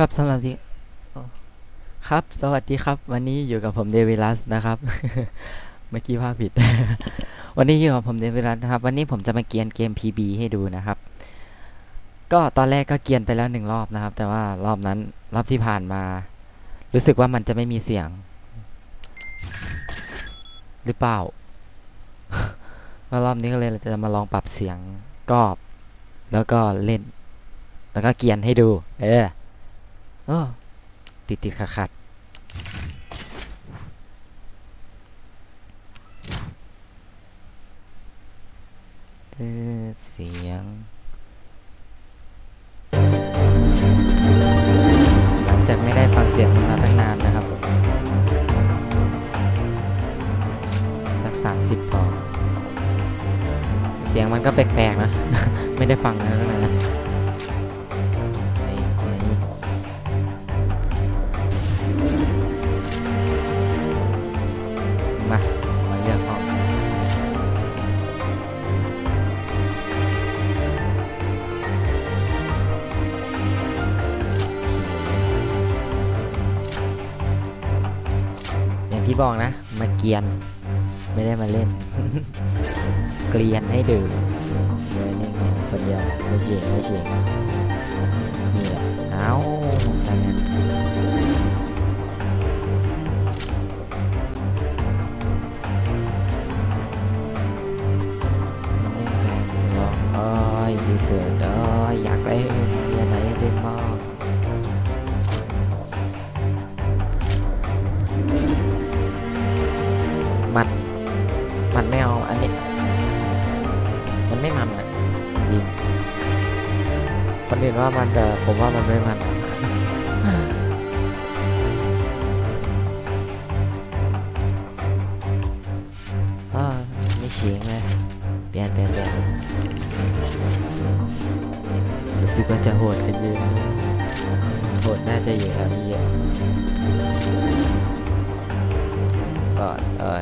ครับสำหรับที่ครับ สวัสดีครับ วันนี้อยู่กับผมเดวิลัสนะครับ เมื่อกี้ภาพผิด วันนี้อยู่กับผมเดวิลัสนะครับ วันนี้ผมจะมาเกียนเกม PB ให้ดูนะครับ ก็ตอนแรกก็เกียนไปแล้วหนึ่งรอบนะครับ แต่ว่ารอบนั้นรอบที่ผ่านมา รู้สึกว่ามันจะไม่มีเสียง หรือเปล่าแล้วรอบนี้ก็เลยจะมาลองปรับเสียงกรอบ แล้วก็เล่น แล้วก็เกียนให้ดู เออ โอ้ติดติดขัดขัดเสียง หลังจากไม่ได้ฟังเสียงมาตั้งนานนะครับผมสักสามสิบพอ เสียงมันก็แปลกๆนะ ไม่ได้ฟังนะตั้งนา บอกนะ มาเกียน ไม่ได้มาเล่น เกลียนให้ดื่มเลยนี่ของคนเดียวไม่เฉียงไม่เฉียง คนอื่นว่ามันแต่ผมว่ามันไม่มันอะอ้าไม่เฉียงเลยเปลี่ยนเปลี่ยนเปลี่ยนรู้สึกว่าจะโหดกันเยอะโหดน่าจะอยู่แถวนี้เยอะก็เออ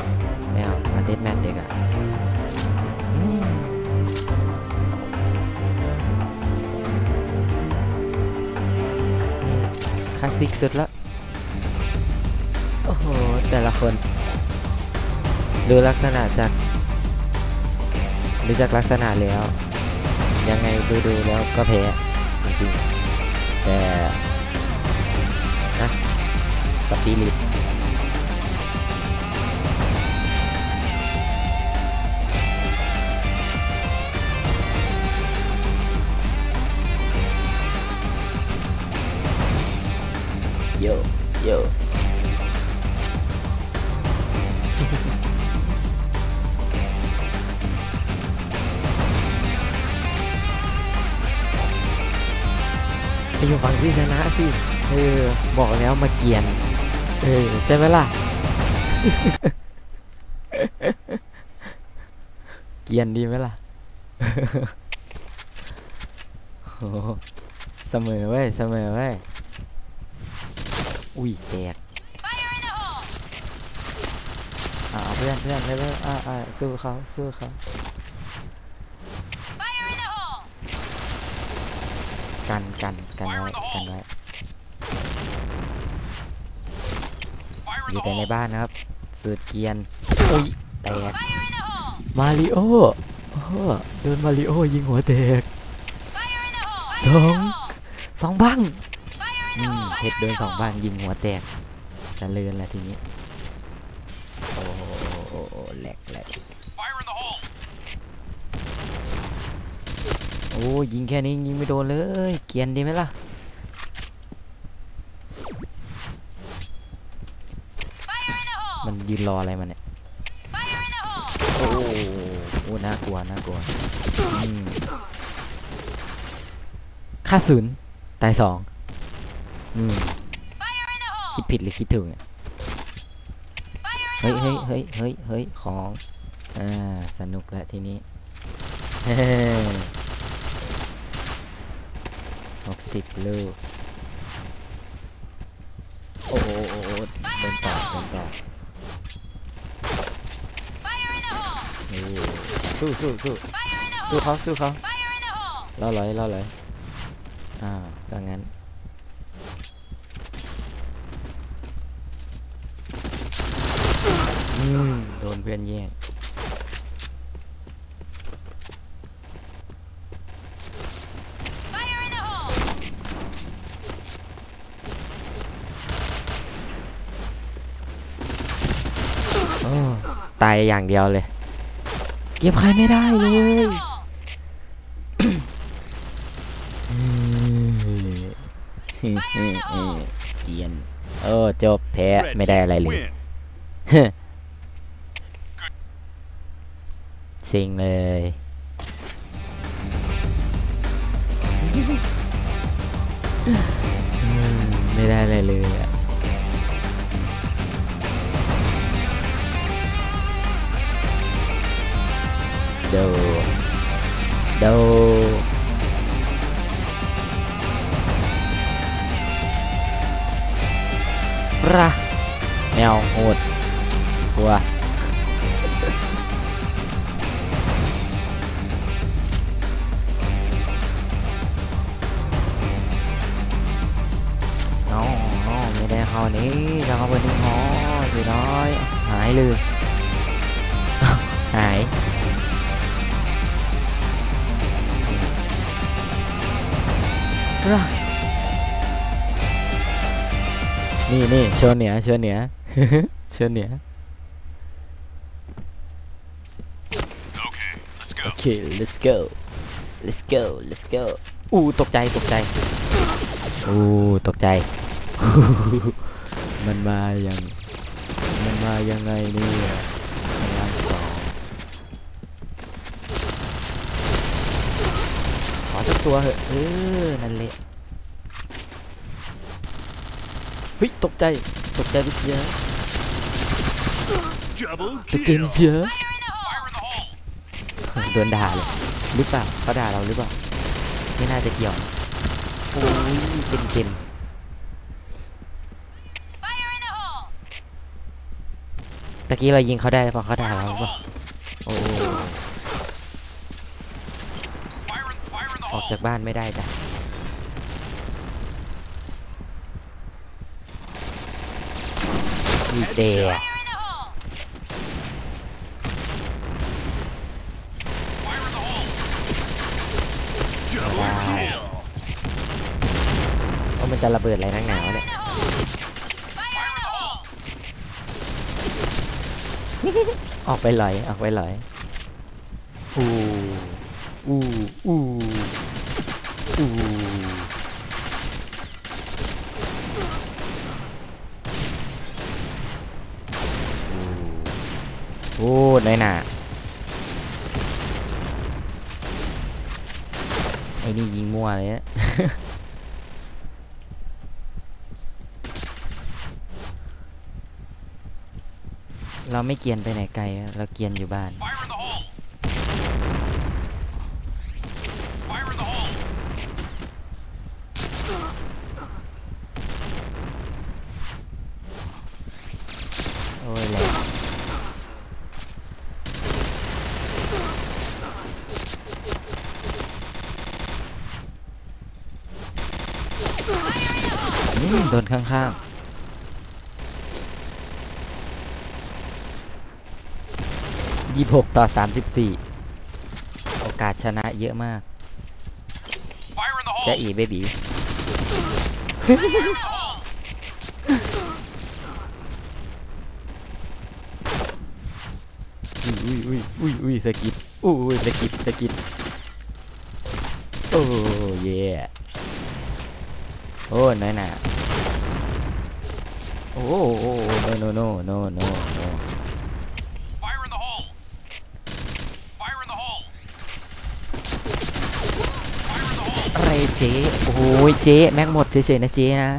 ไม่เอามาเดดแมทเด็กอะิกสุดละโอ้โห แต่ละคน ดูลักษณะจากดูจากลักษณะแล้ว ยังไงดูดูแล้วก็แพ้จริงๆแต่นะสปิริต อยู่ฝั่งที่ชนะสิเออบอกแล้วมาเกียนเออใช่ไหมล่ะ เกียนดีไหมล่ะโอ้เสมอเว้ยเสมอเว้ยอุ้ยแตกอ่าเพื่อนเพื่อนเร็วๆอ่าอ่าสู้เขาสู้เขา กันกันกันไว้กันไว้อยู่แต่ในบ้านนะครับสุดเกียนอุ้ยแตกมาริโอโอ้โดนมาริโอยิงหัวแตกสองสองบ้างอืมเห็ดโดนสองบ้านยิงหัวแตกจะเลือนแหละทีนี้โอ้โหแหลกแหลก โอ้ยิงแค่นี้ยิงไม่โดนเลย เกียนดีไหมล่ะมันยืนรออะไรมันเนี่ย โอ้โหน่ากลัว น่ากลัวค่าศูนย์ตายสองอคิดผิดหรือคิดถูกเนี่ย เฮ้ยเฮ้ยเฮ้ยเฮ้ยเฮ้ยของ อ่า สนุกแล้วทีนี้ เฮ้ หกสิบลูก โอ้โหเดนต่อโดนต่อโอ้สู้สู้สู้สู้เขาสู้เขาล่อเลยล่อเลยอ่าซะงั้นโดนเพื่อนแย่ง ตายอย่างเดียวเลย เก็บใครไม่ได้เลยอืมเกรียนเออจบแพ้ Red ไม่ได้ team อะไรเลย win. สิงเลย กลัวน้องน้องไม่ได้เข้านี้จะเข้าไปนี่หอสิน้อย หายเลย หายรนี่นี่โชว์เหนือโชว์เหนือโชว์เหนือ Okay, let's โอ go. เค let's go let's go let's go อู้ตกใจตกใจอู้ตกใจ มันมาอย่าง มันมายังไงเนี่ยพลังสองขอสักตัวเหอะเออนั่นแหละเฮ้ยตกใจตกใจไปเชีย Double ตกใจ kill. ไปเชีย โดนด่าเลยหรือเปล่าเขาด่าเราหรือเปล่าไม่น่าจะเกี่ยวโอ้ยเป็นเกมตะกี้เรายิงเขาได้พราะเขาด่าเราหรือเปล่าโอ้ยออกจากบ้านไม่ได้จ้ะอีเดะ มันจะระเบิดอะไรนักหนาวะเนี่ย Fire in the hole. ออกไปหลอยออกไปหลอยอู้อู้อู้อู้โอ้น้อยหนาไอ้นี่ยิงมั่วเลยนะ เราไม่เกรียนไปไหนไกลอะเราเกรียนอยู่บ้าน Fire in the hole. Fire in the hole. โอ้ยแรงอืมโดนข้างๆ ยี่หกต่อสามสิบสี่โอกาสชนะเยอะมาก Fire in the จะ hole. อีเบบี Fire in the hole. อุ้ยอุ้ยอุ้ยอุ้ยสกิดอุ้ยอุ้ยสกิดสกิดโอ้เย่โอ้น้อยหนาโอ้โอ้โอ้ no no no no no no Fire เจ๊โอ้ยเจ๊แม็กหมดเฉยๆนะเจ๊นะ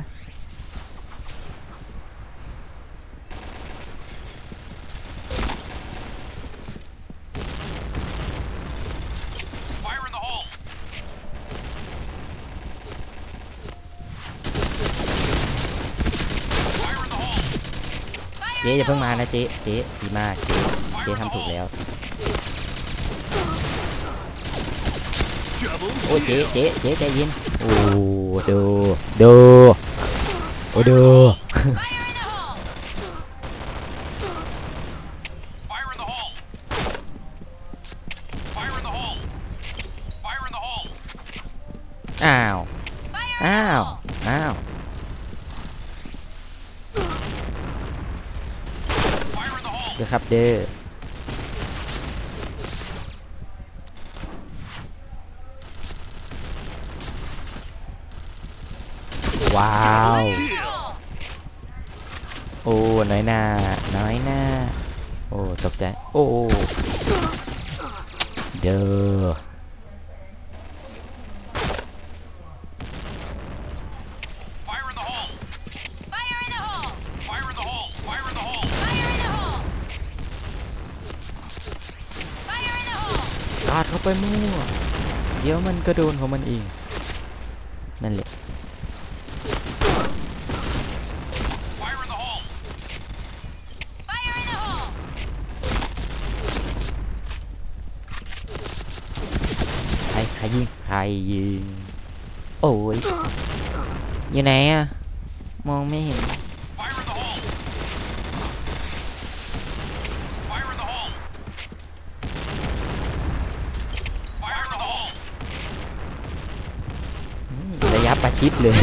เจ๊อย่าเพิ่งมานะเจ๊เจ๊ดีมากเจ๊เจ๊ทำถูกแล้ว โอ้เจ๊เจ๊เจ๊ใจเย็นโอ้เดูดูโอ้เดูอ้าวอ้าวอ้าวเดี๋ยวครับเด้อ ว้าว โอ้น้อยหน้า น้อยหน้า โอ้ตกใจ โอ้เด้อสาดเข้าไปมั่ว เดี๋ยวมันก็โดนของมันเอง นั่นแหละ รยิงใครยิง โอ้ย อยู่ไหนอะมองไม่เห็น ระยะประชิดเลย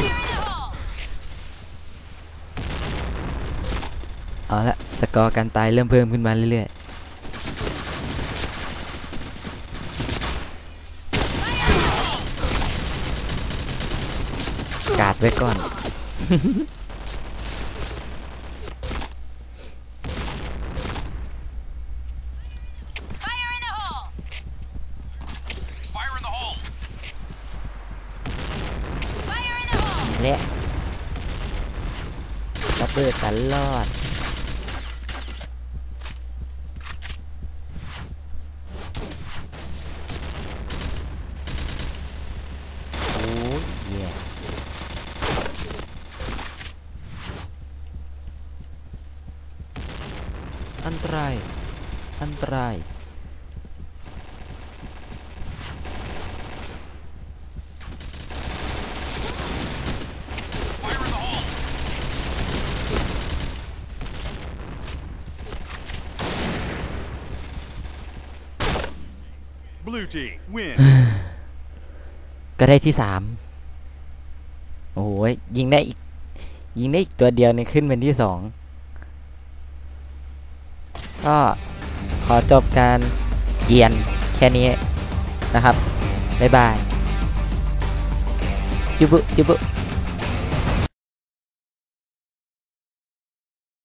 เอาละ สกอร์การตายเริ่มเพิ่มขึ้นมาเรื่อยๆ กาด ไว้ก่อน Fire in the hole! Fire in the hole! Fire in the hole! และระเบิดตลอด โอ้ยเย่ อันตราย อันตราย Fire in the hole! Blue team win. ก็ได้ที่สามโอ้โหยยิงได้อีก ยิงได้อีกตัวเดียวเนี่ยขึ้นเป็นที่สอง ก็ขอจบการเยียนแค่นี้นะครับ บ๊ายบาย จุบุจุบุ